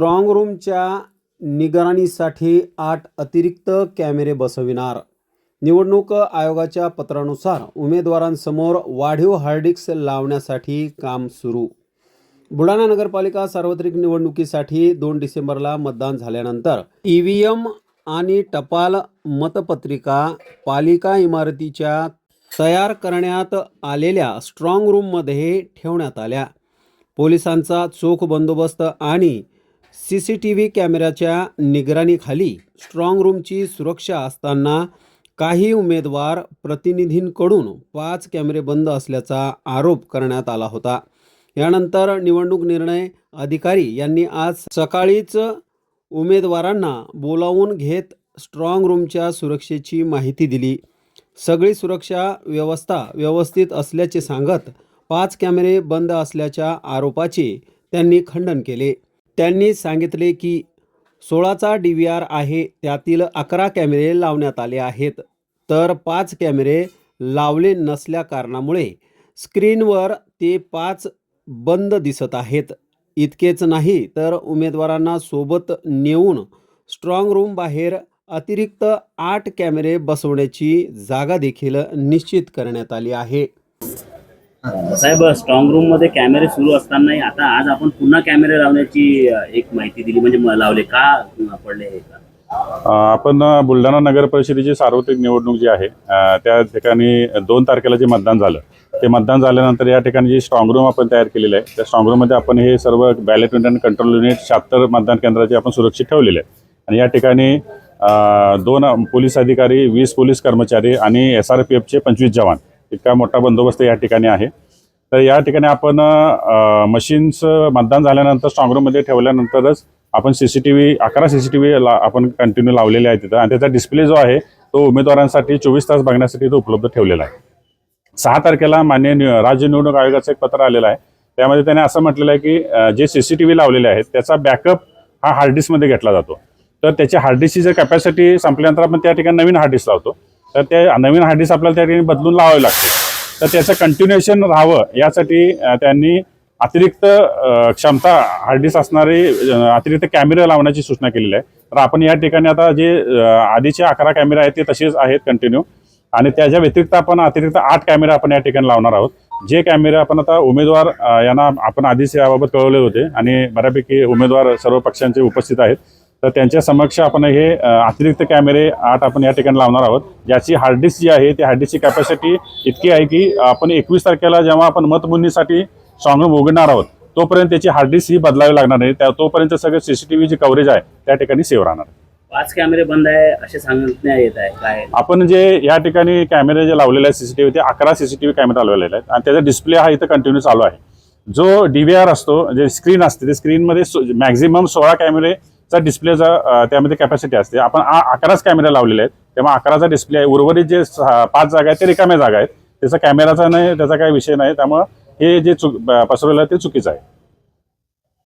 Strong रूमच्या निगराणीसाठी आठ अतिरिक्त कॅमेरे बसविणार. निवडणूक आयोगाच्या पत्रानुसार उमेदवारांसमोर वाढीव हार्डिक्स लावण्यासाठी काम सुरू. बुलढाणा नगरपालिका सार्वत्रिक निवडणुकीसाठी दोन डिसेंबरला मतदान झाल्यानंतर ई व्ही एम आणि टपाल मतपत्रिका पालिका इमारतीच्या तयार करण्यात आलेल्या स्ट्रॉंग रूममध्ये ठेवण्यात आल्या. पोलिसांचा चोख बंदोबस्त आणि सी सी टी व्ही कॅमेऱ्याच्या निगराणीखाली स्ट्रॉंग रूमची सुरक्षा असताना काही उमेदवार प्रतिनिधींकडून पाच कॅमेरे बंद असल्याचा आरोप करण्यात आला होता. यानंतर निवडणूक निर्णय अधिकारी यांनी आज सकाळीच उमेदवारांना बोलावून घेत स्ट्रॉंग रूमच्या सुरक्षेची माहिती दिली. सगळी सुरक्षा व्यवस्था व्यवस्थित असल्याचे सांगत पाच कॅमेरे बंद असल्याच्या आरोपाचे त्यांनी खंडन केले. त्यांनी सांगितले की सोळाचा डी व्ही आर आहे त्यातील अकरा कॅमेरे लावण्यात आले आहेत. तर पाच कॅमेरे लावले नसल्या कारणामुळे स्क्रीनवर ते पाच बंद दिसत आहेत. इतकेच नाही तर उमेदवारांना सोबत नेऊन स्ट्रॉंग रूम बाहेर अतिरिक्त आठ कॅमेरे बसवण्याची जागा देखील निश्चित करण्यात आली आहे. साहेब स्ट्रॉंग रूममध्ये कॅमेरे सुरू असतानाही आता आज आपण पुन्हा कॅमेरे लावण्याची एक माहिती दिली. म्हणजे लावले. का पडले हे? का आपण बुलढाणा नगर परिषदेची सार्वत्रिक निवडणूक जी आहे त्या ठिकाणी दोन तारखेला जे मतदान झालं ते मतदान झाल्यानंतर या ठिकाणी जी स्ट्रॉंग रूम आपण तयार केलेलं आहे त्या स्ट्रॉंग रूममध्ये आपण हे सर्व बॅलेट युनिट आणि कंट्रोल युनिट शहात्तर मतदान केंद्राचे आपण सुरक्षित ठेवलेले आहे आणि या ठिकाणी दोन पोलीस अधिकारी वीस पोलीस कर्मचारी आणि एस आर पी एफचे पंचवीस जवान. इतका मोठा बंदोबस्त या ठिकाणी आहे. तर या ठिकाणी आपण मशीन्स मतदान झाल्यानंतर स्ट्रॉंगरूममध्ये ठेवल्यानंतरच आपण सी सी टी व्ही अकरा सी सी टी व्ही ला आपण कंटिन्यू लावलेले आहे तिथं. आणि त्याचा डिस्प्ले जो आहे तो उमेदवारांसाठी चोवीस तास बघण्यासाठी तो उपलब्ध ठेवलेला आहे. सहा तारखेला मान्य नि- राज्य निवडणूक आयोगाचं एक पत्र आलेलं आहे. त्यामध्ये त्याने असं म्हटलेलं आहे की जे सी सी टी व्ही लावलेले आहेत त्याचा बॅकअप हा हार्ड डिस्कमध्ये घेतला जातो. तर त्याची हार्ड डिस्कची जर कॅपॅसिटी संपल्यानंतर आपण त्या ठिकाणी नवीन हार्ड डिस्क लावतो. तर ते नवीन हार्ड डिस्क आपल्याला त्या ठिकाणी बदलून लावावे लागते. तर त्याचं कंटिन्युएशन राहावं यासाठी त्यांनी अतिरिक्त क्षमता हार्ड डिस्क असणारे अतिरिक्त कॅमेरे लावण्याची सूचना केलेली आहे. तर आपण या ठिकाणी आता जे आधीचे अकरा कॅमेरे आहेत ते तसेच आहेत कंटिन्यू आणि त्याच्या व्यतिरिक्त आपण अतिरिक्त आठ कॅमेरे आपण या ठिकाणी लावणार आहोत. जे कॅमेरे आपण आता उमेदवार यांना आपण आधीच याबाबत कळवले होते. आणि बऱ्यापैकी उमेदवार सर्व पक्षांचे उपस्थित आहेत. तर त्यांच्या समक्ष आपण हे अतिरिक्त कॅमेरे आठ आपण या ठिकाणी लावणार आहोत. ज्याची हार्ड डिस्क जी आहे ती हार्ड डिस्कची कॅपॅसिटी इतकी आहे की आपण एकवीस तारखेला जेव्हा आपण मतमोजणीसाठी स्ट्रॉंग रूम उघडणार आहोत तोपर्यंत त्याची हार्ड डिस्क ही बदलावी लागणार नाही त्या तोपर्यंत सगळं सीसीटीव्ही जे कव्हरेज आहे त्या ठिकाणी सेव्ह राहणार पाच कॅमेरे बंद आहे असे सांगण्यात येत आहे. काय? आपण जे या ठिकाणी कॅमेरे जे लावलेले आहेत सीसीटीव्ही ते अकरा सीसीटीव्ही कॅमेरे लावलेले आहेत आणि त्याचा डिस्प्ले हा इथं कंटिन्यू चालू आहे. जो डी व्ही आर असतो जे स्क्रीन असते ते स्क्रीनमध्ये मॅक्झिमम सोळा चा डिस्प्लेचा त्यामध्ये कॅपॅसिटी असते. आपण अकराच कॅमेरे लावलेले आहेत. तेव्हा अकराचा डिस्प्ले आहे. उर्वरित जे पाच जागा आहेत ते रिकाम्या जागा आहेत. त्याचा कॅमेराचा नाही त्याचा काही विषय नाही. त्यामुळं हे जे चुक पसरवलं आहे ते चुकीचं आहे.